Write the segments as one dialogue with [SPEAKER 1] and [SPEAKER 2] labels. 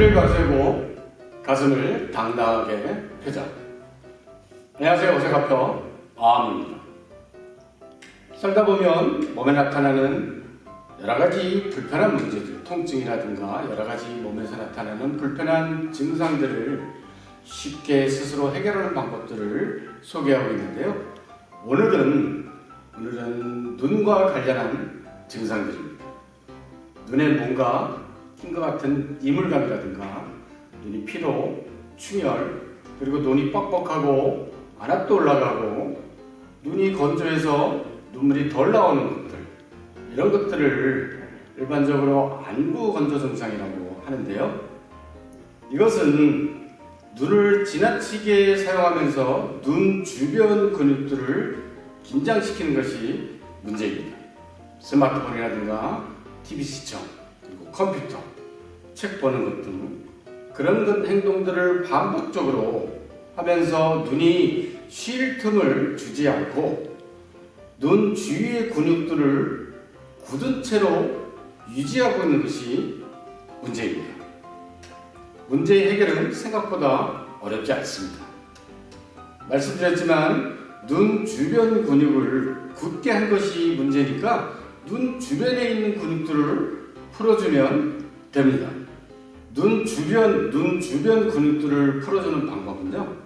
[SPEAKER 1] 허리를 가세고 가슴을 당당하게 펴자. 안녕하세요. 오세가표 아암입니다. 살다 보면 몸에 나타나는 여러 가지 불편한 문제들, 통증이라든가 여러 가지 몸에서 나타나는 불편한 증상들을 쉽게 스스로 해결하는 방법들을 소개하고 있는데요. 오늘은 오늘은 눈과 관련한 증상들입니다. 눈에 뭔가 흰것 같은 이물감이라든가 눈이 피로, 충혈, 그리고 눈이 뻑뻑하고 안압도 올라가고 눈이 건조해서 눈물이 덜 나오는 것들 이런 것들을 일반적으로 안구 건조 증상이라고 하는데요. 이것은 눈을 지나치게 사용하면서 눈 주변 근육들을 긴장시키는 것이 문제입니다. 스마트폰이라든가 TV 시청, 그리고 컴퓨터, 책 보는 것 등 그런 것 행동들을 반복적으로 하면서 눈이 쉴 틈을 주지 않고 눈 주위의 근육들을 굳은 채로 유지하고 있는 것이 문제입니다. 문제의 해결은 생각보다 어렵지 않습니다. 말씀드렸지만 눈 주변 근육을 굳게 한 것이 문제니까 눈 주변에 있는 근육들을 풀어주면 됩니다. 눈 주변 눈 주변 근육들을 풀어주는 방법은요.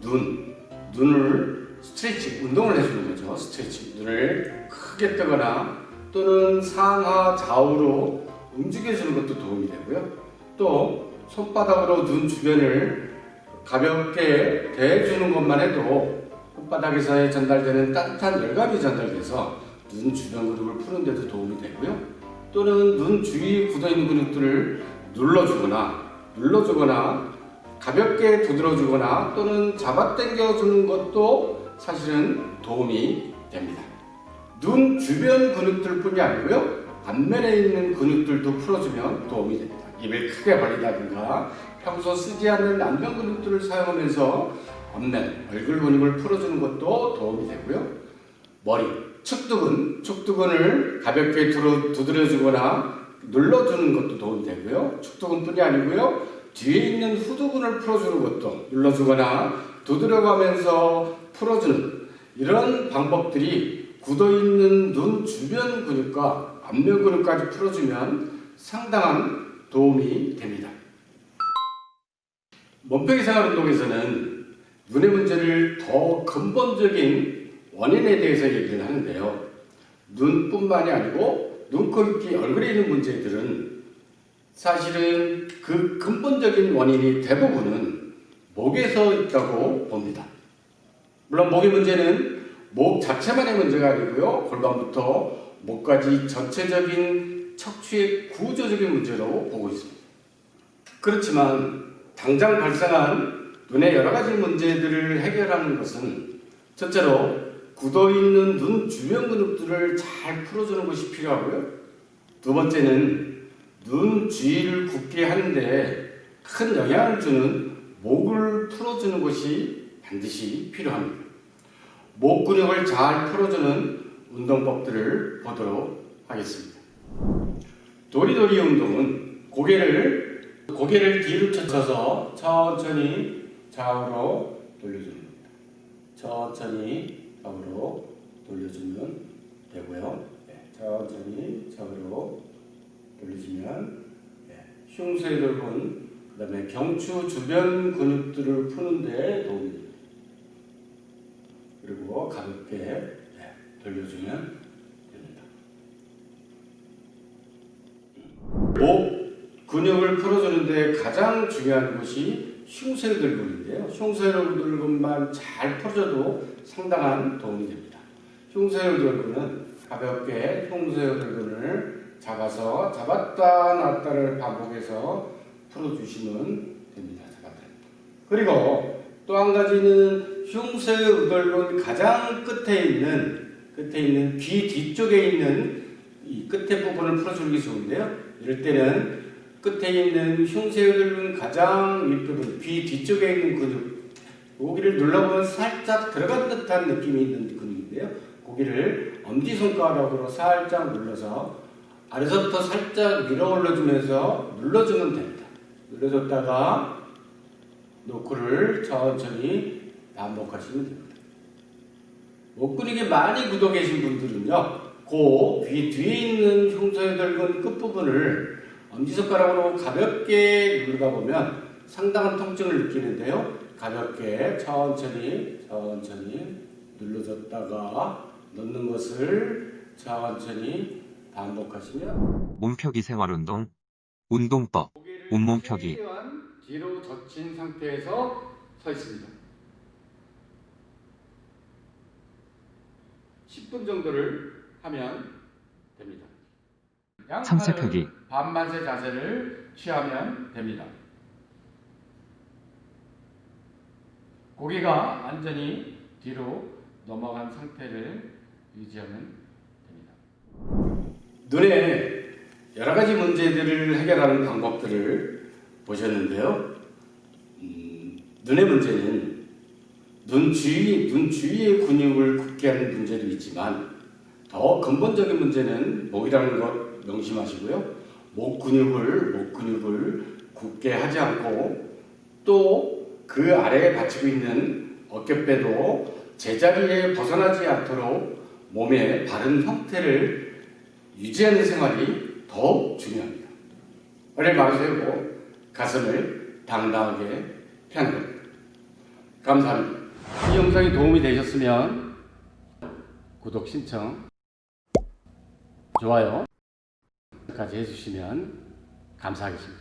[SPEAKER 1] 눈 눈을 스트레칭 운동을 해주는 거죠. 스트레칭 눈을 크게 뜨거나 또는 상하 좌우로 움직여주는 것도 도움이 되고요. 또 손바닥으로 눈 주변을 가볍게 대주는 것만 해도 손바닥에서 전달되는 따뜻한 열감이 전달돼서 눈 주변 근육을 푸는 데도 도움이 되고요. 또는 눈 주위에 굳어있는 근육들을 눌러주거나 눌러주거나 가볍게 두드려주거나 또는 잡아당겨 주는 것도 사실은 도움이 됩니다. 눈 주변 근육들 뿐이 아니고요. 앞면에 있는 근육들도 풀어주면 도움이 됩니다. 입을 크게 벌린다든가 평소 쓰지 않는 안면 근육들을 사용하면서 앞면, 얼굴 근육을 풀어주는 것도 도움이 되고요. 머리, 축두근, 축두근을 가볍게 두드려주거나 눌러주는 것도 도움이 되고요. 축두근뿐이 아니고요. 뒤에 있는 후두근을 풀어주는 것도 눌러주거나 두드려가면서 풀어주는 이런 방법들이 굳어있는 눈 주변 근육과 앞면 근육까지 풀어주면 상당한 도움이 됩니다. 몸빼기 생활 운동에서는 눈의 문제를 더 근본적인 원인에 대해서 얘기를 하는데요. 눈뿐만이 아니고 눈, 코, 입기, 얼굴에 있는 문제들은 사실은 그 근본적인 원인이 대부분은 목에서 있다고 봅니다. 물론 목의 문제는 목 자체만의 문제가 아니고요. 골반부터 목까지 전체적인 척추의 구조적인 문제로 보고 있습니다. 그렇지만 당장 발생한 눈의 여러 가지 문제들을 해결하는 것은 첫째로 굳어있는 눈 주변 근육들을 잘 풀어주는 것이 필요하고요. 두 번째는 눈 주위를 굳게 하는데 큰 영향을 주는 목을 풀어주는 것이 반드시 필요합니다. 목 근육을 잘 풀어주는 운동법들을 보도록 하겠습니다. 도리도리 운동은 고개를 고개를 뒤로 쳐서 천천히 좌우로 돌려주는 겁니다. 천천히 좌우로 돌려주면 되고요. 네, 천천히 좌우로 돌려주면 네, 흉쇄 돌근 그다음에 경추 주변 근육들을 푸는데 도움이 됩니다. 그리고 가볍게 네, 돌려주면 됩니다. 목 근육을 풀어주는데 가장 중요한 것이 흉쇄들근인데요. 흉쇄들근만 잘 풀어줘도 상당한 도움이 됩니다. 흉쇄들근은 가볍게 흉쇄들근을 잡아서 잡았다 놨다를 반복해서 풀어주시면 됩니다. 잡았다. 그리고 또 한 가지는 흉쇄우돌근 가장 끝에 있는 끝에 있는 귀 뒤쪽에 있는 이 끝에 부분을 풀어주는 게 좋은데요. 이럴 때는 끝에 있는 흉쇄우돌근 가장 윗부분 귀 뒤쪽에 있는 근육 고기를 눌러보면 살짝 들어간 듯한 느낌이 있는 근육인데요. 고기를 엄지손가락으로 살짝 눌러서 아래서부터 살짝 밀어 올려주면서 눌러주면 됩니다. 눌러줬다가 노크를 천천히 반복하시면 됩니다. 목 근육이 많이 굳어 계신 분들은요, 그귀 뒤에 있는 흉쇄혈관 끝부분을 엄지손가락으로 가볍게 누르다 보면 상당한 통증을 느끼는데요. 가볍게 천천히 천천히 눌러줬다가 넣는 것을 천천히 반복하시면
[SPEAKER 2] 몸펴기 생활운동, 운동법.
[SPEAKER 1] 최대한 뒤로 젖힌 상태에서 서 있습니다. 10분 정도를 하면 됩니다.
[SPEAKER 2] 상체펴기.
[SPEAKER 1] 반만세 자세를 취하면 됩니다. 고개가 완전히 뒤로 넘어간 상태를 유지하면 됩니다. 눈에 여러 가지 문제들을 해결하는 방법들을 보셨는데요. 음, 눈의 문제는 눈 주위, 눈 주위의 근육을 굳게 하는 문제도 있지만 더 근본적인 문제는 목이라는 것 명심하시고요. 목 근육을 목 근육을 굳게 하지 않고 또 그 아래에 받치고 있는 어깨뼈도 제자리에 벗어나지 않도록 몸의 바른 형태를 유지하는 생활이 더욱 중요합니다. 허리를 바로 세우고 가슴을 당당하게 펴는 겁니다. 감사합니다. 이 영상이 도움이 되셨으면 구독 신청, 좋아요 까지 해주시면 감사하겠습니다.